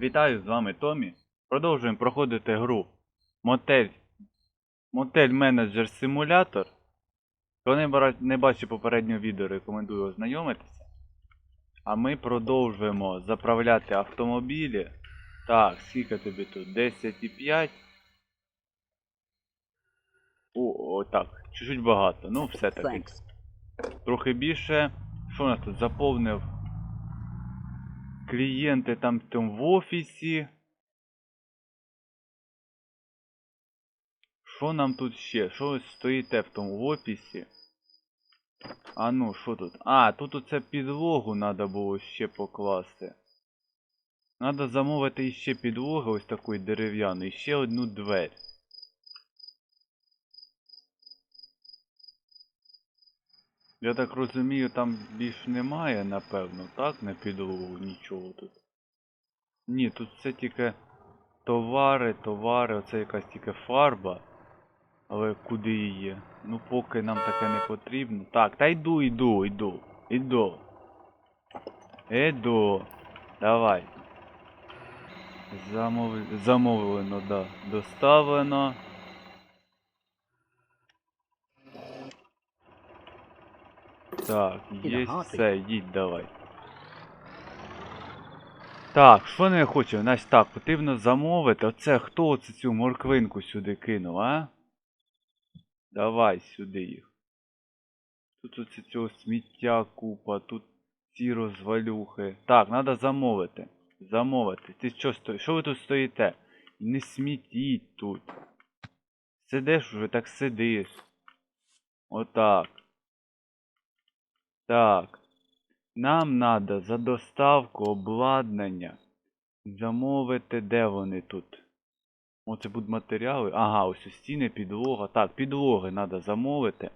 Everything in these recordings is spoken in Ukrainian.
Вітаю, з вами Томі. Продовжуємо проходити гру Мотель. Мотель менеджер симулятор. Хто не, бачив попереднього відео, рекомендую ознайомитися. А ми продовжуємо заправляти автомобілі. Так, скільки тобі тут? 10,5. О, о, так, чуть-чуть багато. Ну, все таки. Трохи більше. Що у нас тут заповнив? Клієнти там, там в офісі. Що нам тут ще? Що стоїте в тому офісі? А ну, що тут? А, тут оце підлогу треба було ще покласти. Надо замовити іще підлогу ось такої дерев'яної, і ще одну двері. Я так розумію, там більш немає, напевно, так? На підлогу нічого тут. Ні, тут це тільки товари, товари, оце якась тільки фарба. Але куди її? Ну поки нам таке не потрібно. Так, та йду, йду, йду, йду. Іду. Давай. Замов... Замовлено, да. Доставлено. Так, є все, йдіть давай. Так, що не хочу? Значить так, потрібно замовити. Оце хто оце цю морквинку сюди кинув, а? Давай сюди їх. Тут оце цього сміття купа, тут ці розвалюхи. Так, треба замовити. Замовити. Ти що стоїш? Що ви тут стоїте? Не смітіть тут. Сидиш уже, так сидиш. Отак. Так. Нам треба за доставку обладнання замовити, де вони тут. Оце будуть матеріали. Ага, ось стіни, підлога. Так, підлоги треба замовити.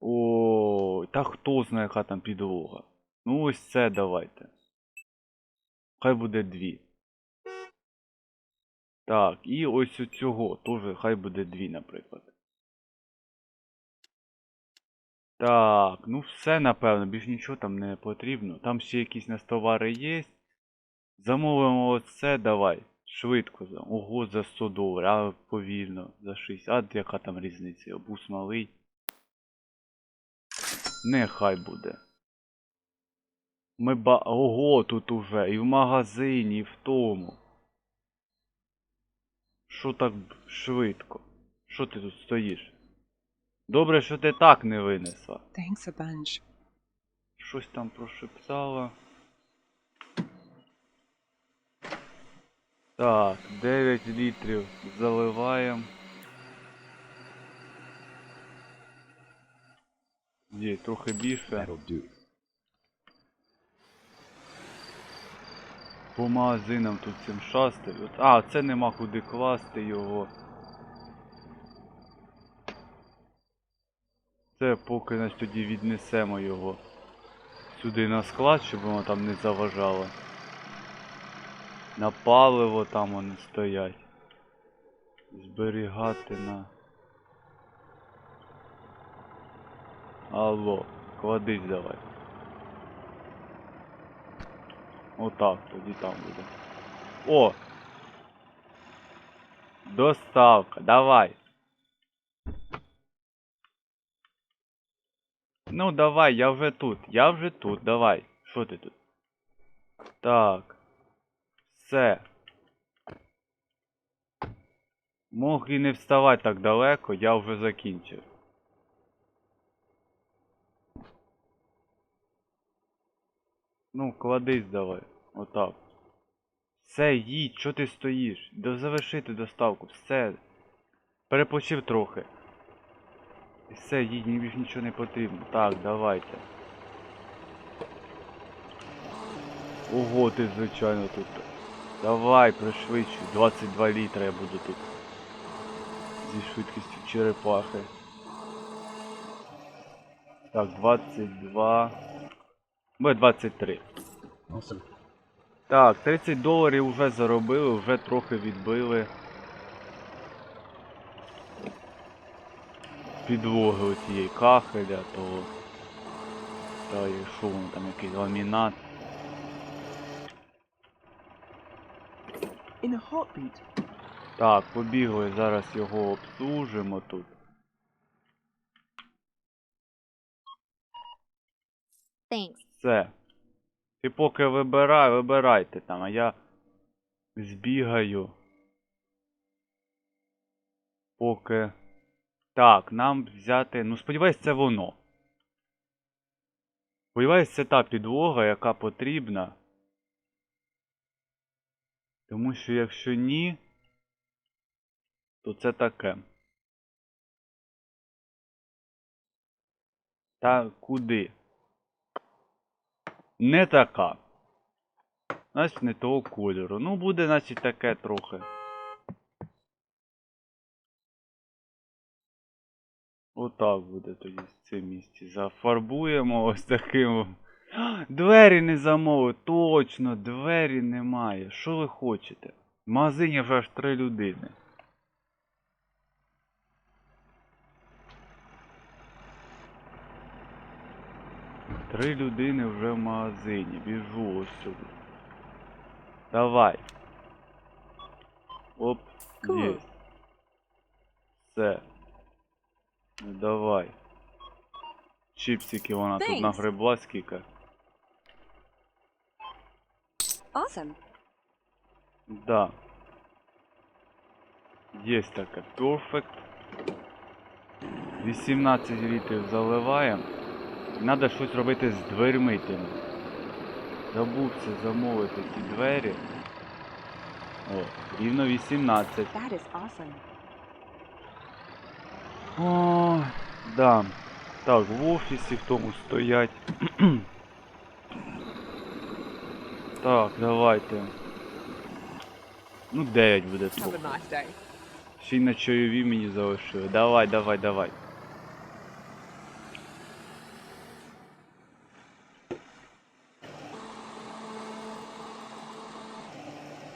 О, та хто знає, яка там підлога. Ну ось це давайте. Хай буде дві. Так, і ось цього теж хай буде дві, наприклад. Так, ну все напевно, більш нічого там не потрібно. Там ще якісь нас товари є. Замовимо оце, давай. Швидко. Ого, за 100 доларів, а повільно, за 60. А яка там різниця? Бус малий. Нехай буде. Ми ба. Ого, тут уже. І в магазині, і в тому. Що так швидко? Що ти тут стоїш? Добре, що ти так не винесла. Thanks a bunch. Щось там прошептала. Так, 9 літрів заливаємо. Є, трохи більше. По магазинам тут цим шастаю. А, це нема куди класти його. Це поки значить тоді віднесемо його сюди на склад, щоб воно там не заважало. На паливо там вони стоять. Зберігати на. Алло, кладись давай. Отак, тоді там буде. О! Доставка, давай. Ну давай, я вже тут, я вже тут, давай. Що ти тут? Так. Все. Мог і не вставати так далеко, я вже закінчив. Ну, кладись давай. Отак. Все, їдь, що ти стоїш? До завершити доставку, все. Перепочив трохи. І все, мені більше нічого не потрібно. Так, давайте. Ого, ти звичайно тут. Давай, пришвидшуй. 22 літра я буду тут. Зі швидкістю черепахи. Так, 22. Буде 23. Так, 30 доларів вже заробили, вже трохи відбили. Підлоги оцієї кахеля, того. Та і що воно там якийсь ламінат. in a heartbeat. Так, побігли, зараз його обслужимо тут. Thanks. Все. Ти поки вибирай, вибирайте там, а я збігаю. Поки. Так, нам взяти. Ну, сподіваюсь, це воно. Сподіваюсь, це та підлога, яка потрібна. Тому що якщо ні, то це таке. Та куди? Не така. Значить не того кольору. Ну, буде, значить, таке трохи. Отак буде тоді в цьому місці. Зафарбуємо ось таким. Двері не замовив. Точно, двері немає. Що ви хочете? В магазині вже аж три людини. Три людини вже в магазині. Біжу ось сюди. Давай. Оп, є. Все. Ну давай. Чіпсики вона тут Thanks. нагребла скільки. Awesome. Да. Есть таке. Perfect. 18 літрів заливаємо. Надо щось робити з дверми тими. Забувся замовити ці двері. О, рівно 18. That is awesome. О, да. Так, в офісі в тому стоять. так, давайте. Ну, 9 буде Have трохи. a nice day. Ще й на чайові мені залишили. Давай, давай, давай.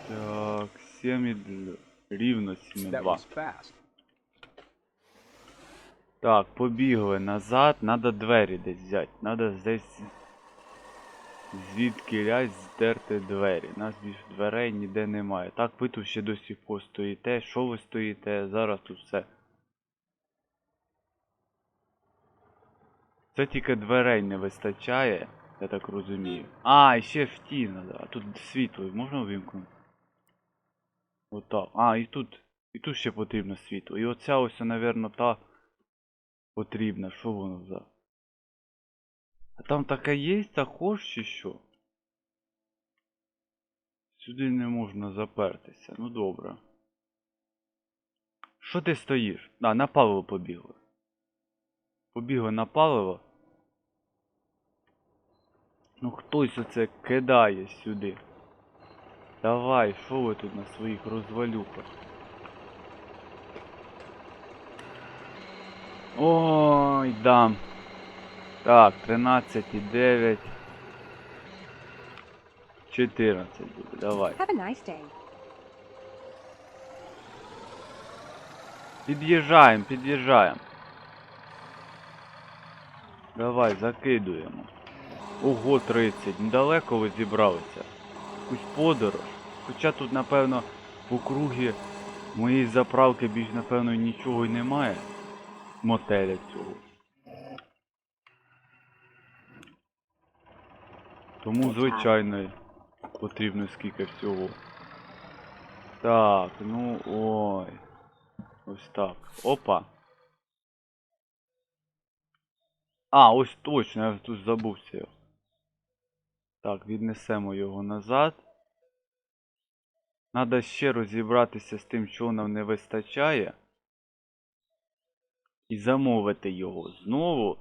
Так, 7 рівно That 7,2. Так, побігли назад, надо двері десь взяти. Надо десь звідки лясь здерти двері. Нас більш дверей ніде немає. Так, ви тут ще досі постоїте. Що ви стоїте? Зараз тут все. Це тільки дверей не вистачає, я так розумію. А, і ще в ті надо. А тут світло можна вимкнути? Отак. А, і тут. І тут ще потрібно світло. І оця ось, напевно, та потрібна. Що воно за? А там таке є також чи що? Сюди не можна запертися. Ну добре. Що ти стоїш? А, на паливо побігли. Побігли на паливо. Ну хтось оце кидає сюди. Давай, що ви тут на своїх розвалюхах? Ой, да. Так, 13,9. 14 буде, давай. Have a nice day. Під'їжджаємо, під'їжджаємо. Давай, закидуємо. Ого, 30. Недалеко ви зібралися. Якусь подорож. Хоча тут, напевно, в округі моєї заправки більш, напевно, нічого й немає. Мотеля цього. Тому, звичайно, потрібно скільки всього. Так, ну ой. Ось так. Опа. А, ось точно, я тут забувся. його. Так, віднесемо його назад. Надо ще розібратися з тим, що нам не вистачає. І замовити його знову.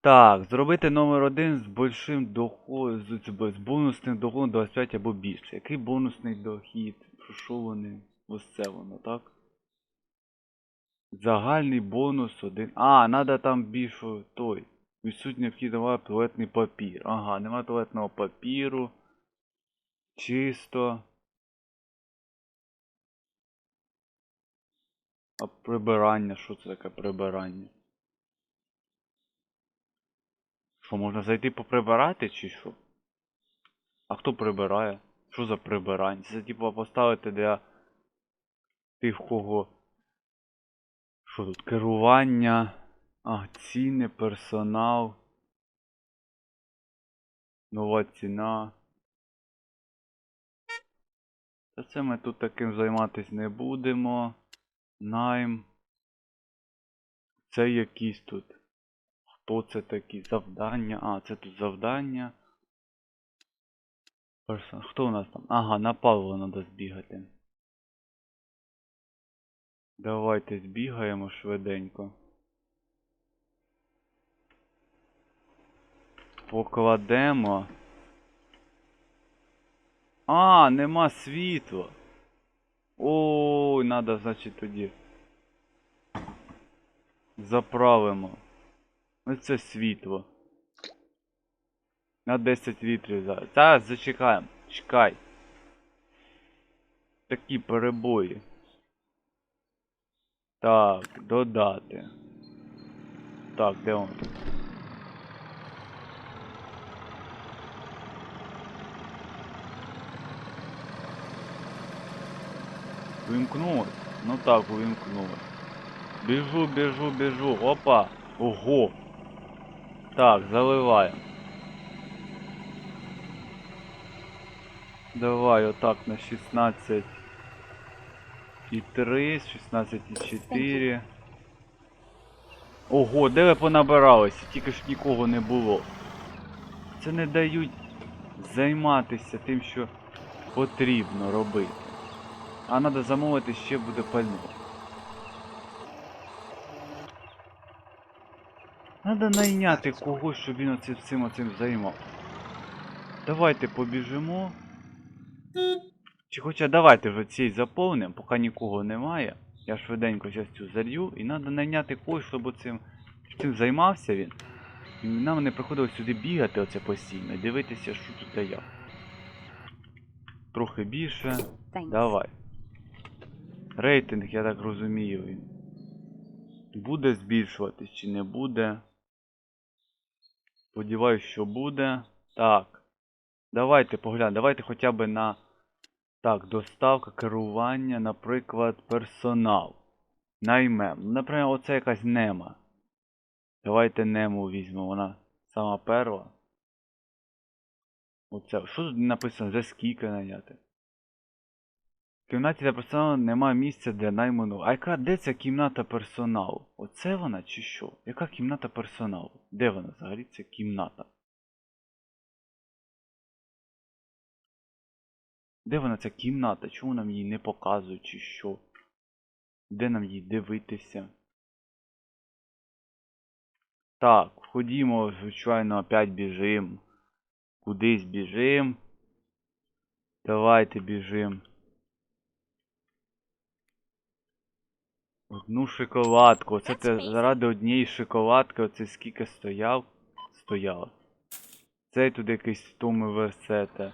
Так, зробити номер один з большим доходом, з, бонусним доходом 25 або більше. Який бонусний дохід? Що, що вони? Ось це воно, так? Загальний бонус один. А, надо там більше той. Відсутній необхідно туалетний папір. Ага, нема туалетного папіру. Чисто. А прибирання, що це таке прибирання? Що, можна зайти поприбирати чи що? А хто прибирає? Що за прибирання? Це типу поставити для тих, кого. Що тут? Керування. А, ціни, персонал. Нова ціна. Та це ми тут таким займатися не будемо. Найм. Це якісь тут. Хто це такі? Завдання. А, це тут завдання. Хто у нас там? Ага, на Павло треба збігати. Давайте збігаємо швиденько. Покладемо. А, нема світла. Ой, надо, значить, тоді. Заправимо. Ось це світло. На 10 літрів зараз. Зараз зачекаємо. Чекай. Такі перебої. Так, додати. Так, де он тут? Вимкнулось? Ну так, увімкнулось. Біжу, біжу, біжу. Опа! Ого! Так, заливаємо. Давай отак на 16 і 3, 16 і 4. Ого, де ви понабиралися? Тільки ж нікого не було. Це не дають займатися тим, що потрібно робити. А треба замовити ще буде пальне. Треба найняти когось, щоб він оцим всім оцим займав. Давайте побіжимо. Чи хоча давайте вже цей заповнимо, поки нікого немає. Я швиденько зараз цю зарю і треба найняти когось, щоб оцим, цим займався він. І нам не приходилось сюди бігати оце постійно, дивитися, що тут як. Трохи більше. Thanks. Давай. Рейтинг, я так розумію, буде збільшуватись чи не буде. Сподіваюсь, що буде. Так. Давайте поглянемо. Давайте хоча б на. Так, доставка, керування, наприклад, персонал. Наймем. Ну, Наприклад, оце якась нема. Давайте нему візьмемо. Вона сама перша. Оце. Що тут написано? За скільки наняти? Кімнаті для персоналу немає місця для найману. А яка де ця кімната персоналу? Оце вона чи що? Яка кімната персоналу? Де вона взагалі ця кімната? Де вона ця кімната? Чому нам її не показують чи що? Де нам її дивитися? Так, ходімо, звичайно, опять біжим. Кудись біжим. Давайте біжим. Одну шоколадку. Оце ти заради однієї шоколадки, оце скільки стояв. Стояв. Цей тут якийсь Томи Версета.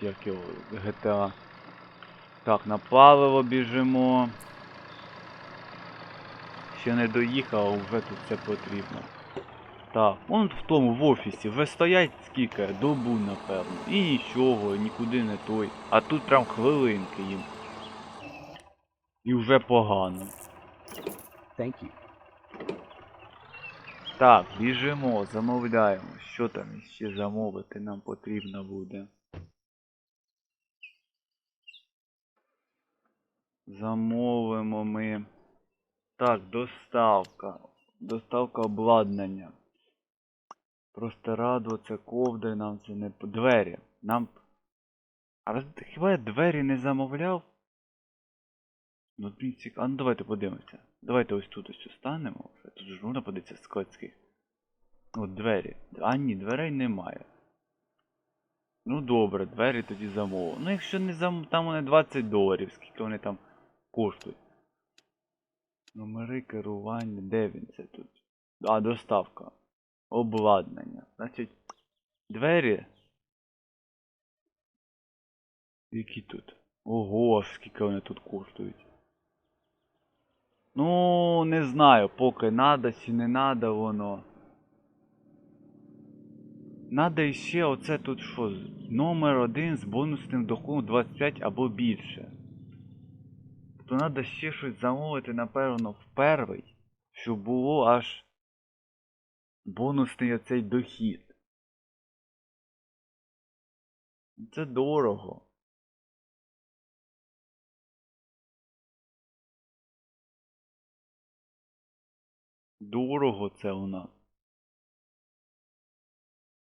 Як його GTA. Так, на паливо біжимо. Ще не доїхав, а вже тут все потрібно. Так, вон в тому в офісі вже стоять скільки, добу напевно. І нічого, нікуди не той. А тут прям хвилинки їм. І вже погано. Thank you. Так, біжимо, замовляємо. Що там ще замовити нам потрібно буде. Замовимо ми. Так, доставка. Доставка обладнання. Простирадло, це ковдри, нам це не. Двері. Нам. А хіба я двері не замовляв? Ну, блін, цікаво. Ну давайте подивимося. Давайте ось тут ось станемо. Тут ж можна подивитися складських. От двері. А ні, дверей немає. Ну добре, двері тоді замовив. Ну якщо не зам... там вони 20 доларів, скільки вони там коштують. Номери керування, де він це тут? А, доставка. Обладнання. Значить, двері. Які тут? Ого, скільки вони тут коштують. Ну, не знаю, поки надо чи не надо воно. Надо іще оце тут що? Номер один з бонусним доходом 25 або більше. То треба ще щось замовити, напевно, в перший, щоб було аж бонусний оцей дохід. Це дорого. Дорого це у нас.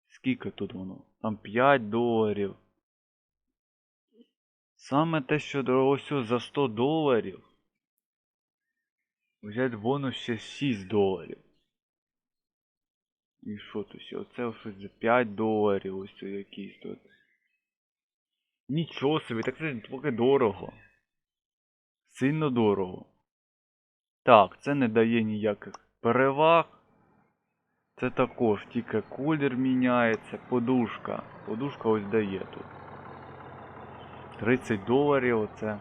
Скільки тут воно? Там 5 доларів. Саме те, що ось за 100 доларів. Взять бонус ще 6 доларів. І що тут? Оце щось за 5 доларів, ось якийсь тут. Нічого собі, так це поки дорого. Сильно дорого. Так, це не дає ніяких переваг. Це також тільки колір міняється, подушка. Подушка ось дає тут. 30 доларів оце.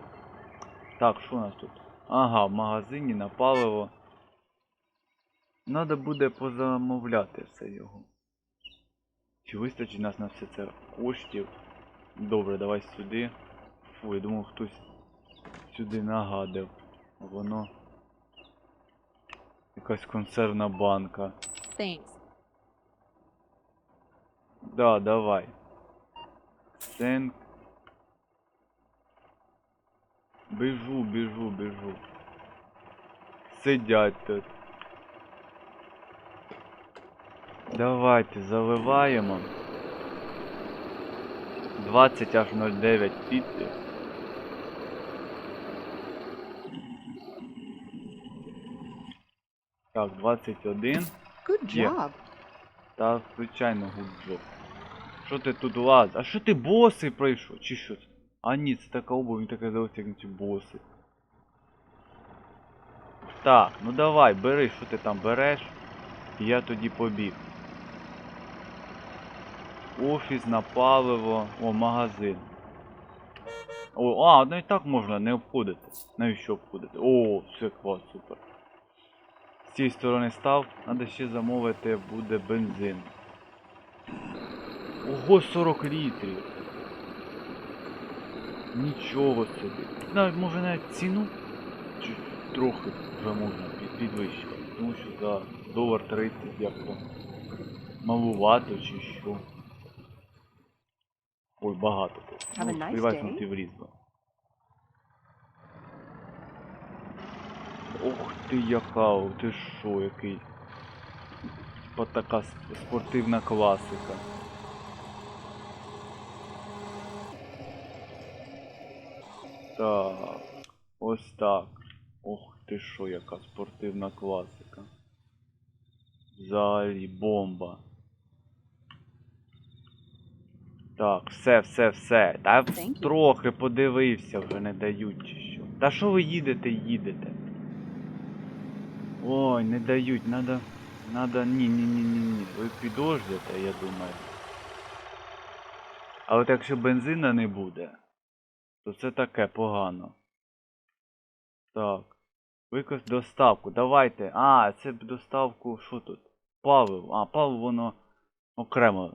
Так, що у нас тут? Ага, в магазині на паливо. Надо буде позамовляти все його. Чи вистачить нас на все це коштів? Добре, давай сюди. Фу, я думав хтось сюди нагадив. Воно. Якась консервна банка. Thanks. Да, давай. Сен. Біжу, біжу, біжу. Сидять тут. Давайте заливаємо. 20 аж 09 літрів. Так, 21. Good job. Та звичайно гуджо. Що ти тут лаз? А що ти боси пройшов? Чи що? це? А ні, це така обувь, він як ці боси. Так, ну давай, бери, що ти там береш. І я тоді побіг. Офіс на паливо. О, магазин. О, а, ну і так можна не обходити. Навіщо обходити? О, все клас, супер. З цієї сторони став, треба ще замовити буде бензин. Ого, 40 літрів. Нічого собі. Навіть може навіть ціну чи трохи вже можна під- підвищити. Тому що за долар 30 як то малувато чи що. Ой, багато day. на ти врізла. Ох ти яка, ти що, який. Типа така спортивна класика. Так, ось так. Ох ти що, яка спортивна класика. Взагалі бомба. Так, все, все, все. Та трохи подивився, вже не дають чи що. Та що ви їдете, їдете? Ой, не дають, надо. Надо. Ні, ні, ні, ні, ні. Ви підождете, я думаю. А от якщо бензина не буде, то це таке погано. Так. Викось доставку. Давайте. А, це доставку. Що тут? Паливо. А, паливо воно окремо.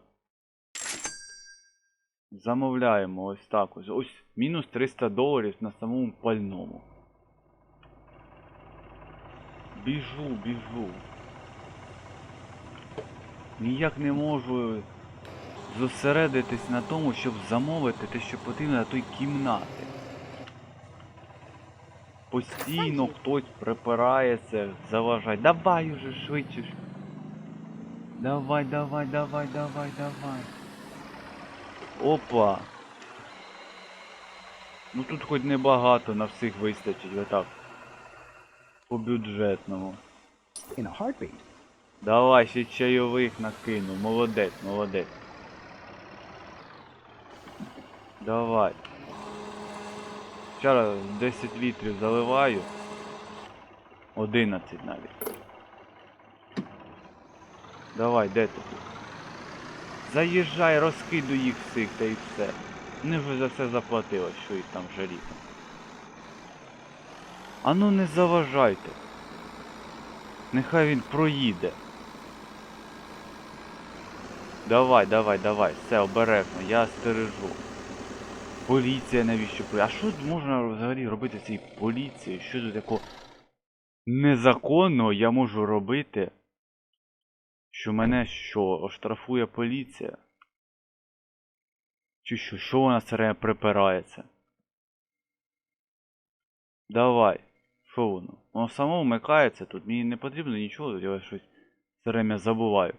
Замовляємо ось так ось. Ось мінус 300 доларів на самому пальному. Біжу, біжу. Ніяк не можу зосередитись на тому, щоб замовити те, що потрібно на той кімнати. Постійно хтось припирається, заважає. Давай уже швидше. Давай, давай, давай, давай, давай. Опа. Ну тут хоч небагато на всіх вистачить, отак. По бюджетному. In a heartbeat. Давай, ще чайових накину. Молодець, молодець. Давай. Вчора 10 літрів заливаю. 11 навіть. Давай, де ти? Заїжджай, розкидуй їх всіх та і все. Вони вже за все заплатили, що їх там жаліти. А ну не заважайте. Нехай він проїде. Давай, давай, давай. Все, обережно, я стережу. Поліція навіщо? А що можна взагалі робити з цією поліцією? Що тут такого незаконного я можу робити? Що мене що, оштрафує поліція? Чи що, що вона все припирається? Давай. Що воно? Воно само вмикається тут, мені не потрібно нічого, я щось все время забуваю.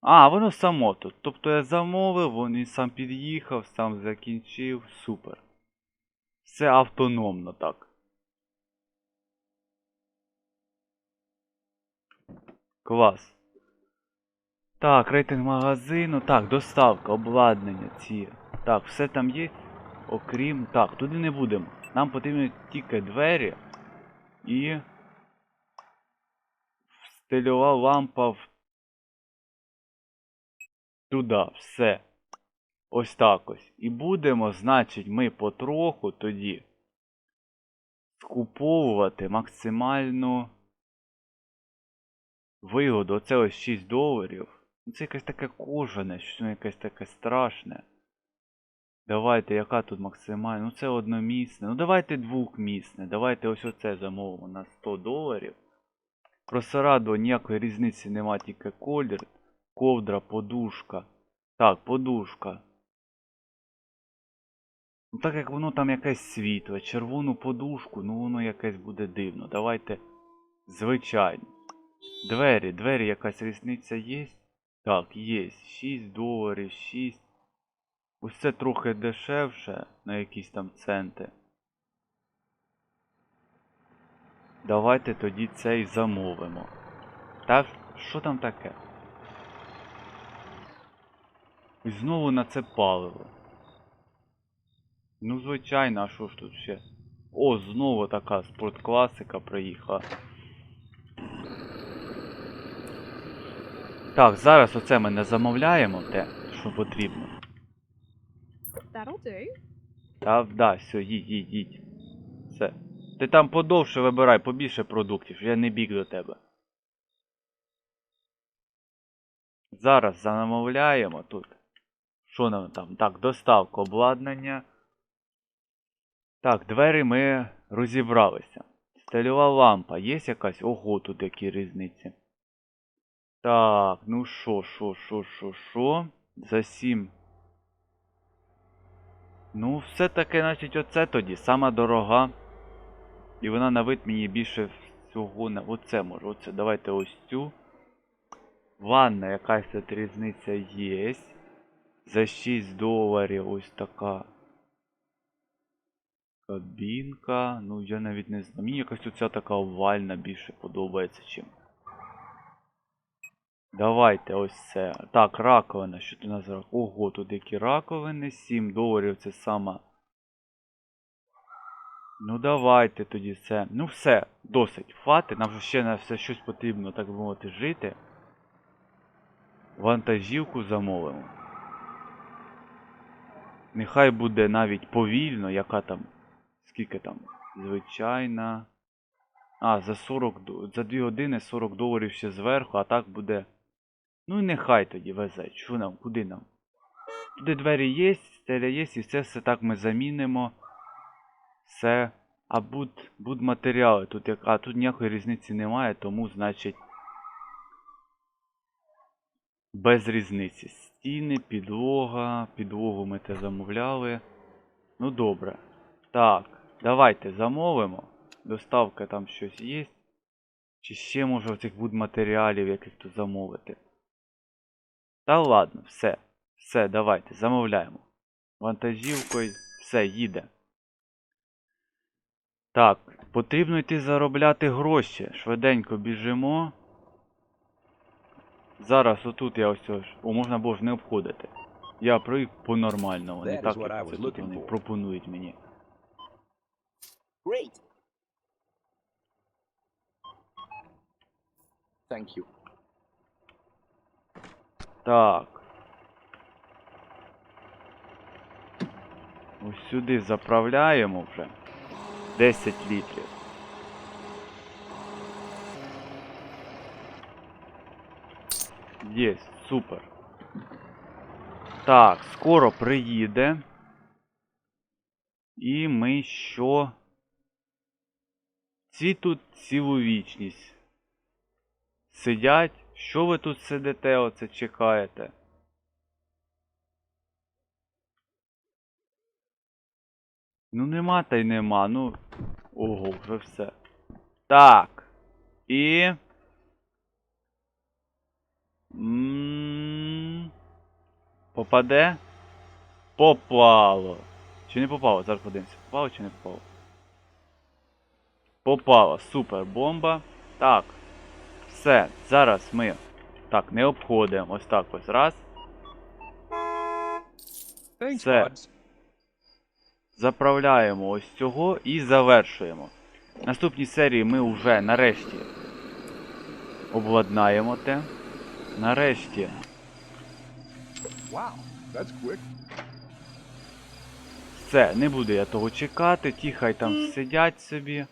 А, воно само тут. Тобто я замовив, він сам під'їхав, сам закінчив. Супер. Все автономно так. Клас. Так, рейтинг магазину. Так, доставка, обладнання ці. Так, все там є. Окрім. Так, туди не будемо. Нам потрібні тільки двері і. Стильова лампа в туди, все. Ось так ось. І будемо, значить, ми потроху тоді скуповувати максимальну вигоду. Оце ось 6 доларів. Ну, Це якесь таке кожане, воно якесь таке страшне. Давайте, яка тут максимальна? Ну це одномісне. Ну давайте двохмісне. Давайте ось оце замовимо на 100 доларів. Про Сарадо ніякої різниці нема, тільки колір. Ковдра, подушка. Так, подушка. Ну так як воно там якесь світле, червону подушку, ну воно якесь буде дивно. Давайте звичайно. Двері, двері якась різниця є? Так, є. 6 доларів, 6. Це трохи дешевше на якісь там центи. Давайте тоді це і замовимо. Та що там таке? І знову на це паливо. Ну, звичайно, а що ж тут ще? О, знову така спорткласика приїхала. Так, зараз оце ми не замовляємо те, що потрібно. That'll do. Та да, все, їдь, їдь, їдь. Все. Ти там подовше вибирай, побільше продуктів, я не біг до тебе. Зараз замовляємо тут. Що нам там? Так, доставка обладнання. Так, двері ми розібралися. Стильова лампа. Є якась? Ого, тут які різниці. Так, ну що, що, що, що, що? За 7 Ну, все-таки, значить, оце тоді, сама дорога. І вона на вид мені більше всього на. Оце може, оце. Давайте ось цю. Ванна якась тут різниця є. За 6 доларів ось така. Кабінка. Ну, я навіть не знаю. Мені якась оця така овальна більше подобається чим. Давайте ось це. Так, раковина. Що у нас Ого, тут які раковини. 7 доларів це сама. Ну давайте тоді це. Ну все, досить. Хватить. Нам же ще на все щось потрібно, так би мовити, жити. Вантажівку замовимо. Нехай буде навіть повільно, яка там. Скільки там? Звичайна. А, за 40 до- за 2 години 40 доларів ще зверху, а так буде. Ну і нехай тоді везе. Що нам? Куди нам? Туди двері є, стеля є, і це все так ми замінимо. Все. А буд, буд матеріали тут як. А тут ніякої різниці немає, тому значить. Без різниці. Стіни, підлога. Підлогу ми те замовляли. Ну добре. Так, давайте замовимо. Доставка там щось є. Чи ще може оцих будматеріалів яких тут замовити. Та ладно, все. Все, давайте, замовляємо. Вантажівкою, все, їде. Так, потрібно йти заробляти гроші. Швиденько біжимо. Зараз отут я ось ось. О, можна було ж не обходити. Я проїх по-нормальному, не так, як це тут вони пропонують мені. Great. Thank you. Так. Ось сюди заправляємо вже. 10 літрів. Є, супер. Так, скоро приїде. І ми що? Ці тут цілу вічність. Сидять. Що ви тут сидите, оце чекаєте? Ну нема та й нема, ну. Ого, вже все. Так. І. М, Попаде? Попало. Чи не попало? Зараз подивимося. Попало чи не попало? Попало. Супер бомба. Так. Все. Зараз ми. Так, не обходимо. Ось так ось. Раз. Buds. Заправляємо ось цього і завершуємо. В наступній серії ми вже нарешті обладнаємо те. Нарешті. Все, не буду я того чекати, ті хай там сидять собі.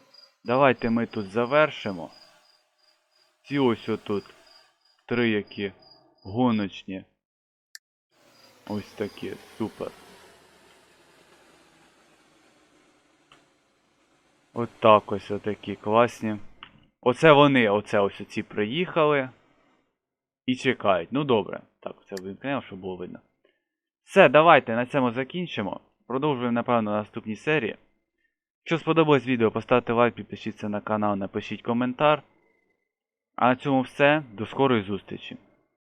Давайте ми тут завершимо. Ці ось отут. Три які гоночні. Ось такі, супер. От так ось отакі класні. Оце вони, оце ось оці приїхали. І чекають. Ну добре. Так, це вимкнемо, щоб було видно. Все, давайте на цьому закінчимо. Продовжуємо, напевно, на наступній серії. Якщо сподобалось відео, поставте лайк, підпишіться на канал, напишіть коментар. А на цьому все. До скорої зустрічі.